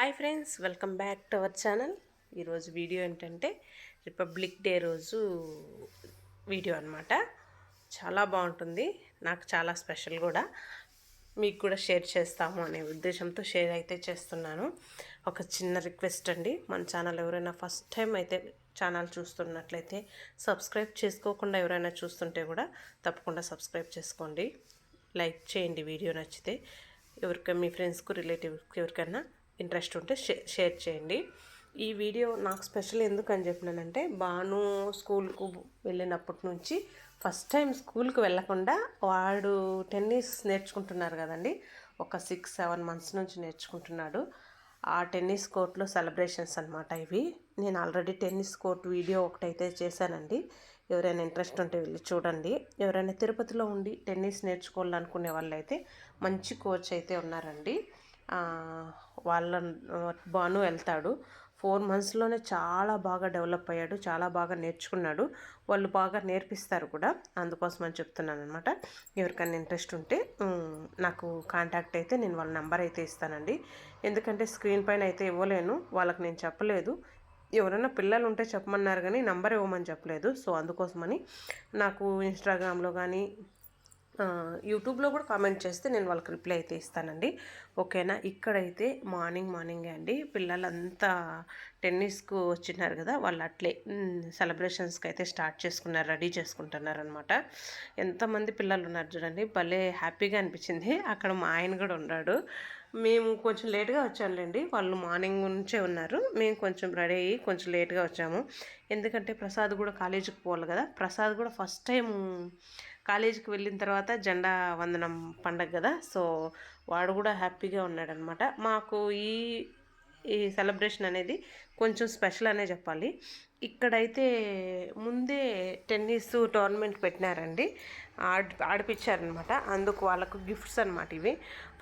Hi friends welcome back to our channel. ఈరోజు video ఏంటంటే republic day రోజు video అనమాట చాలా బాగుంటుంది నాకు చాలా స్పెషల్ కూడా. మీకు కూడా షేర్ చేస్తాము అనే ఉద్దేశంతో షేర్ అయితే చేస్తున్నాను. ఒక చిన్న రిక్వెస్ట్ అండి మన ఛానల్ ఎవరైనా ఫస్ట్ టైం అయితే ఛానల్ చూస్తున్నట్లయితే సబ్స్క్రైబ్ చేసుకోకుండా ఎవరైనా చూస్తుంటే కూడా తప్పకుండా సబ్స్క్రైబ్ చేసుకోండి. లైక్ చేయండి వీడియో నచ్చితే. ఎవరికైనా మీ ఫ్రెండ్స్కు రిలేటివ్స్కి ఎవరికైనా ఇంట్రెస్ట్ ఉంటే షేర్ చేయండి. ఈ వీడియో నాకు స్పెషల్ ఎందుకు అని చెప్పినానంటే బాను స్కూల్కు వెళ్ళినప్పటి నుంచి ఫస్ట్ టైం స్కూల్కి వెళ్ళకుండా వాడు టెన్నిస్ నేర్చుకుంటున్నారు కదండి. ఒక సిక్స్ సెవెన్ మంత్స్ నుంచి నేర్చుకుంటున్నాడు. ఆ టెన్నిస్ కోర్ట్లో సెలబ్రేషన్స్ అనమాట ఇవి. నేను ఆల్రెడీ టెన్నిస్ కోర్ట్ వీడియో ఒకటైతే చేశానండి. ఎవరైనా ఇంట్రెస్ట్ ఉంటే వెళ్ళి చూడండి. ఎవరైనా తిరుపతిలో ఉండి టెన్నిస్ నేర్చుకోవాలనుకునే వాళ్ళైతే మంచి కోచ్ అయితే ఉన్నారండి. వాళ్ళ బాను వెళ్తాడు. ఫోర్ మంత్స్లోనే చాలా బాగా డెవలప్ అయ్యాడు. చాలా బాగా నేర్చుకున్నాడు. వాళ్ళు బాగా నేర్పిస్తారు కూడా. అందుకోసం అని చెప్తున్నాను అనమాట ఎవరికైనా ఇంట్రెస్ట్ ఉంటే నాకు కాంటాక్ట్ అయితే నేను వాళ్ళ నెంబర్ అయితే ఇస్తానండి. ఎందుకంటే స్క్రీన్ పైన అయితే ఇవ్వలేను. వాళ్ళకి నేను చెప్పలేదు. ఎవరైనా పిల్లలు ఉంటే చెప్పమన్నారు కానీ నంబర్ ఇవ్వమని చెప్పలేదు. సో అందుకోసమని నాకు ఇన్స్టాగ్రామ్లో కానీ యూట్యూబ్లో కూడా కామెంట్ చేస్తే నేను వాళ్ళకి రిప్లై అయితే ఇస్తానండి. ఓకేనా? ఇక్కడైతే మార్నింగ్ మార్నింగే అండి. పిల్లలంతా టెన్నిస్కు వచ్చినారు కదా వాళ్ళు అట్లే సెలబ్రేషన్స్కి అయితే స్టార్ట్ చేసుకున్నారు రెడీ చేసుకుంటున్నారు అనమాట ఎంతమంది పిల్లలు ఉన్నారు చూడండి భలే హ్యాపీగా అనిపించింది. అక్కడ మా ఆయన కూడా ఉన్నాడు. మేము కొంచెం లేట్గా వచ్చాంలేండి వాళ్ళు మార్నింగ్ నుంచే ఉన్నారు. మేము కొంచెం రెడీ అయ్యి కొంచెం లేట్గా వచ్చాము. ఎందుకంటే ప్రసాద్ కూడా కాలేజీకి పోవాలి కదా ప్రసాద్ కూడా ఫస్ట్ టైం కాలేజీకి వెళ్ళిన తర్వాత జెండా వందనం పండగ కదా సో వాడు కూడా హ్యాపీగా ఉన్నాడనమాట. మాకు ఈ ఈ సెలబ్రేషన్ అనేది కొంచెం స్పెషల్ అనే చెప్పాలి. ఇక్కడైతే ముందే టెన్నిస్ టోర్నమెంట్ పెట్టినారండి. ఆడి ఆడిపించారనమాట అందుకు వాళ్ళకు గిఫ్ట్స్ అనమాట ఇవి.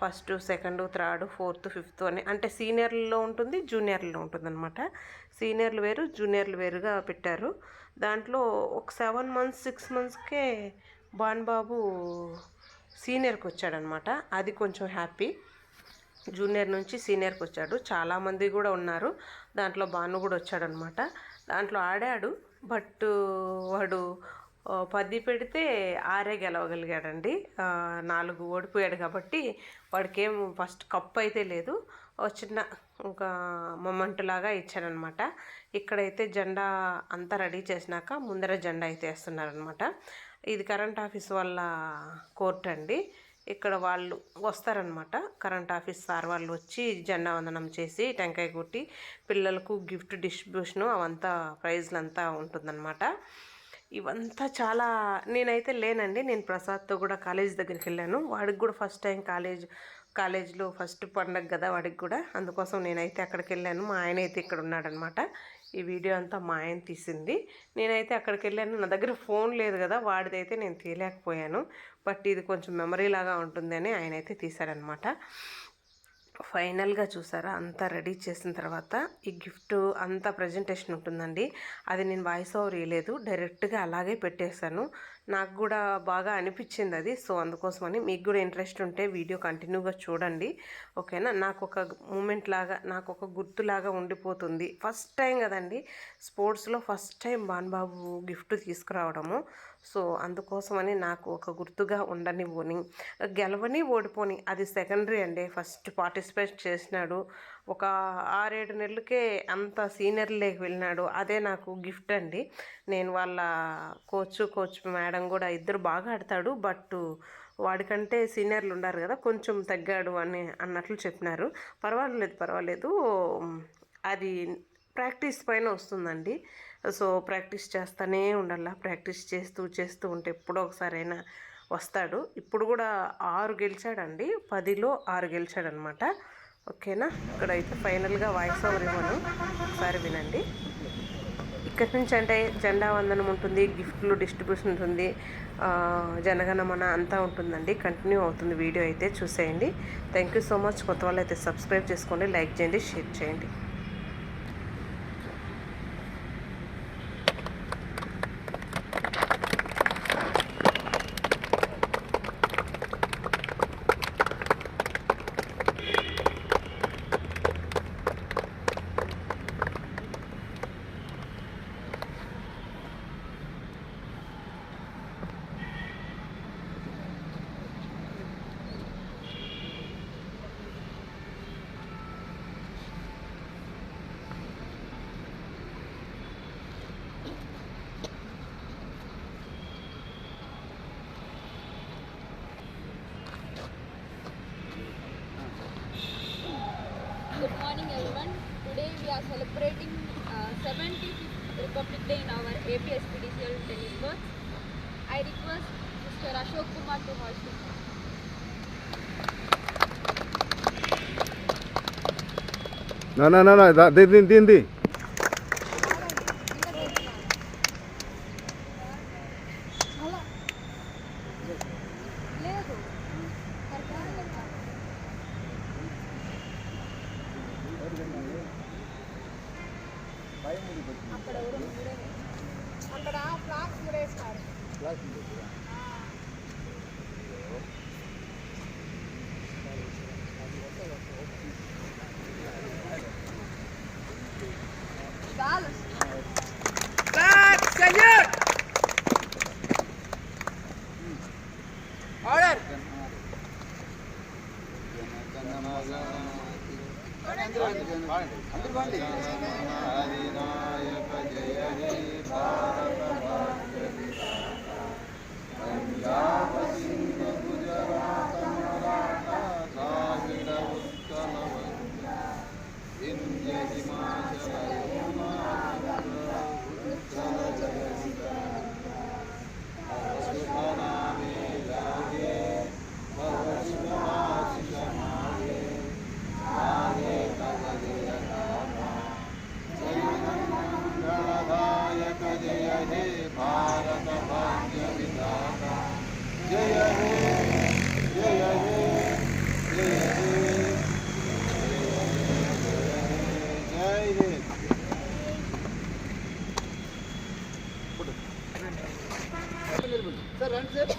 First second third fourth fifth అని. అంటే సీనియర్లలో ఉంటుంది జూనియర్లో ఉంటుంది అనమాట సీనియర్లు వేరు జూనియర్లు వేరుగా పెట్టారు. దాంట్లో ఒక సెవెన్ మంత్స్ సిక్స్ మంత్స్కే బాన్బాబు సీనియర్కి వచ్చాడనమాట. అది కొంచెం హ్యాపీ. జూనియర్ నుంచి సీనియర్కి వచ్చాడు. చాలామంది కూడా ఉన్నారు. దాంట్లో బాను కూడా వచ్చాడనమాట. దాంట్లో ఆడాడు. బట్ వాడు పది పెడితే ఆరే గెలవగలిగాడండి. నాలుగు ఓడిపోయాడు కాబట్టి వాడికి ఏం ఫస్ట్ కప్ అయితే లేదు. చిన్న ఒక మొమెంట్ లాగా ఇచ్చారనమాట ఇక్కడైతే జెండా అంతా రెడీ చేసినాక ముందర జెండా అయితే వేస్తున్నారనమాట. ఇది కరెంట్ ఆఫీస్ వాళ్ళ కోర్ట్ అండి. ఇక్కడ వాళ్ళు వస్తారనమాట కరెంట్ ఆఫీస్ సార్ వాళ్ళు వచ్చి జెండా వందనం చేసి టెంకాయ కొట్టి పిల్లలకు గిఫ్ట్ డిస్ట్రిబ్యూషను అవంతా ప్రైజ్లు అంతా ఉంటుందన్నమాట. ఇవంతా చాలా నేనైతే లేనండి. నేను ప్రసాద్తో కూడా కాలేజ్ దగ్గరికి వెళ్ళాను. వాడికి కూడా ఫస్ట్ టైం కాలేజ్ కాలేజ్లో ఫస్ట్ పండగ కదా వాడికి కూడా. అందుకోసం నేనైతే అక్కడికి వెళ్ళాను. మా ఆయన అయితే ఇక్కడ ఉన్నాడనమాట ఈ వీడియో అంతా మా ఆయన తీసింది. నేనైతే అక్కడికి వెళ్ళాను. నా దగ్గర ఫోన్ లేదు కదా వాడిదైతే నేను తీయలేకపోయాను. బట్ ఇది కొంచెం మెమరీ లాగా ఉంటుందని ఆయన అయితే తీశారనమాట ఫైనల్గా చూసారా? అంతా రెడీ చేసిన తర్వాత ఈ గిఫ్ట్ అంతా ప్రజెంటేషన్ ఉంటుందండి. అది నేను వాయిస్ ఓవర్ ఇవ్వలేదు డైరెక్ట్గా అలాగే పెట్టేశాను. నాకు కూడా బాగా అనిపించింది అది. సో అందుకోసమని మీకు కూడా ఇంట్రెస్ట్ ఉంటే వీడియో కంటిన్యూగా చూడండి. ఓకేనా? నాకు ఒక మూమెంట్ లాగా నాకు ఒక గుర్తులాగా ఉండిపోతుంది. ఫస్ట్ టైం కదండి స్పోర్ట్స్లో ఫస్ట్ టైం బాన్బాబు గిఫ్ట్ తీసుకురావడము. సో అందుకోసమని నాకు ఒక గుర్తుగా ఉండనివ్వని గెలవని ఓడిపోని. అది సెకండరీ అండి. ఫస్ట్ పార్టిసిపేట్ చేసినాడు. ఒక ఆరేడు నెలలకే అంత సీనియర్లుకి వెళ్ళినాడు. అదే నాకు గిఫ్ట్ అండి. నేను వాళ్ళ కోచ్ కోచ్ మేడం కూడా ఇద్దరు బాగా ఆడతాడు. బట్ వాడికంటే సీనియర్లు ఉన్నారు కదా కొంచెం తగ్గాడు అని అన్నట్లు చెప్పినారు. పర్వాలేదు పర్వాలేదు. అది ప్రాక్టీస్ పైన వస్తుందండి. సో ప్రాక్టీస్ చేస్తూనే ఉండాల? ప్రాక్టీస్ చేస్తూ చేస్తూ ఉంటే ఎప్పుడో ఒకసారైనా వస్తాడు. ఇప్పుడు కూడా ఆరు గెలిచాడండి. పదిలో ఆరు గెలిచాడనమాట ఓకేనా? ఇక్కడైతే ఫైనల్గా వాయిస్ ఓవర్ ఇవ్వను. ఒకసారి వినండి. ఇక్కడి నుంచి అంటే జెండా వందనం ఉంటుంది గిఫ్ట్లు డిస్ట్రిబ్యూషన్ ఉంటుంది జనగణమన అంతా ఉంటుందండి. కంటిన్యూ అవుతుంది వీడియో అయితే. చూసేయండి. Thank you so much. కొత్త వాళ్ళు అయితే సబ్స్క్రైబ్ చేసుకోండి లైక్ చేయండి షేర్ చేయండి. Republic in our APSPDCL tennis courts. I request Mr. Ashok Kumar to host the no, No, no, didn't, didn't. నా నా నా దా- దీని దీని దీని friends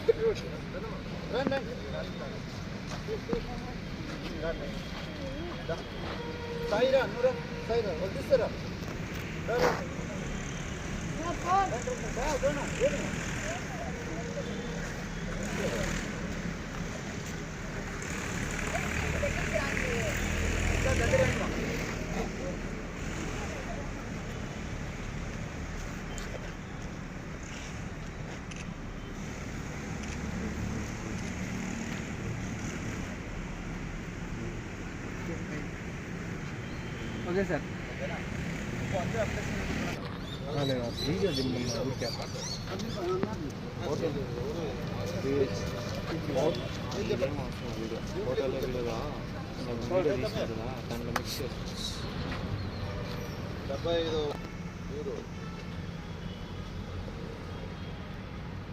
ఓకే సార్. డెబ్బై ఐదు మీరు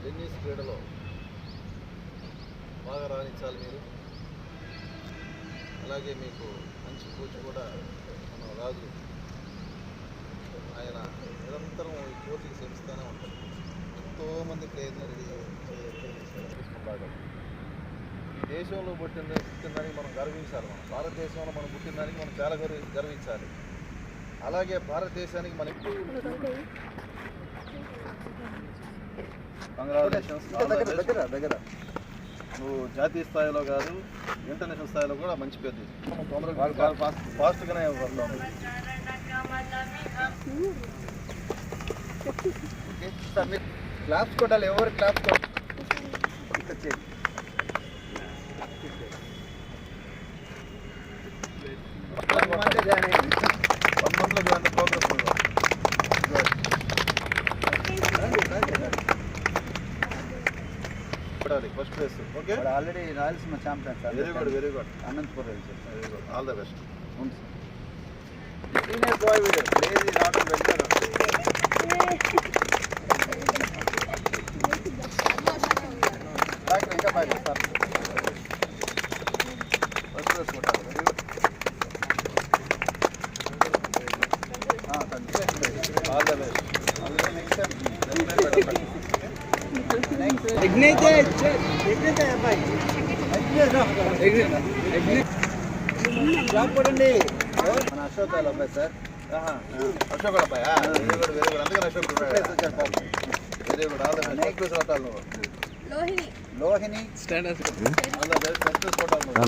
టెన్నిస్ క్రీడలో బాగా రాణించాలి మీరు. అలాగే మీకు మంచి కోచ్ కూడా రాజు. ఆయన నిరంతరం ఈ కోర్టుకి శ్రమిస్తూనే ఉంటారు ఎంతోమంది ప్లేయర్ని రెడీ తీసుకుంటాడు ఈ దేశంలో పుట్టిన పుట్టిందానికి మనం గర్వించాలి మనం. భారతదేశంలో మనం పుట్టిందానికి మనం చాలా గర్వి గర్వించాలి. అలాగే భారతదేశానికి మన కంగ్రాచులేషన్స్ దగ్గర దగ్గర నువ్వు జాతీయ స్థాయిలో కాదు ఇంటర్నేషనల్ స్థాయిలో కూడా మంచి పేరు ఫాస్ట్గానే వస్తాం ఓకే సార్ మీరు క్లాప్స్ కొట్టాలి ఎవరు క్లాప్స్ కొట్టాలి ఇక్కడ చేయండి కొంతమంది జాయిన్ అయ్యింది వన్ మంత్లో చూడండి ప్రోగ్రెస్ ఉంది. రండి, రండి, రండి. చూడాలి ఫస్ట్ ప్లేస్ ఓకే వాడు already Rayalaseema champion sir very good very good Anantapur వెళ్ళి sir very good all the best అవును సార్ సీనియర్ బాయ్ వీడు లేడీ రావడం వెళ్ళారు డాక్టర్ ఇంకా బాగా సార్ ఫస్ట్ ప్లేస్ కొట్టాలి very good all the best next time మన అశోక్ వాళ్ళ అబ్బాయి సార్ అశోక్ అబ్బాయి వెరీ గుడ్ వెరీ గుడ్ అందుకని అశోక్. వెరీ గుడ్ ఆల్ నువ్వు Lohini. Lohini all the best first place కొట్టాలి నువ్వు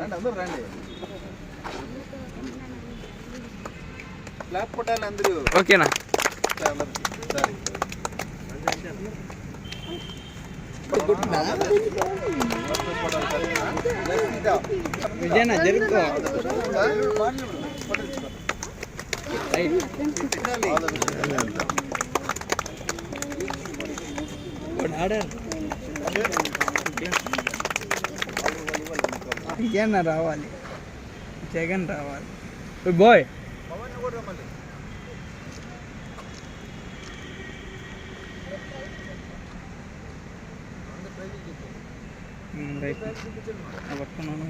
రండి అందరూ రండి క్లాప్ కొట్టాలి అందరూ ఓకేనా సరే విజయనా జరుపుకో ఆర్డర్ విజయన్న రావాలి. జగన్ రావాలి. బాయ్. రైట్ పట్టుకున్నాను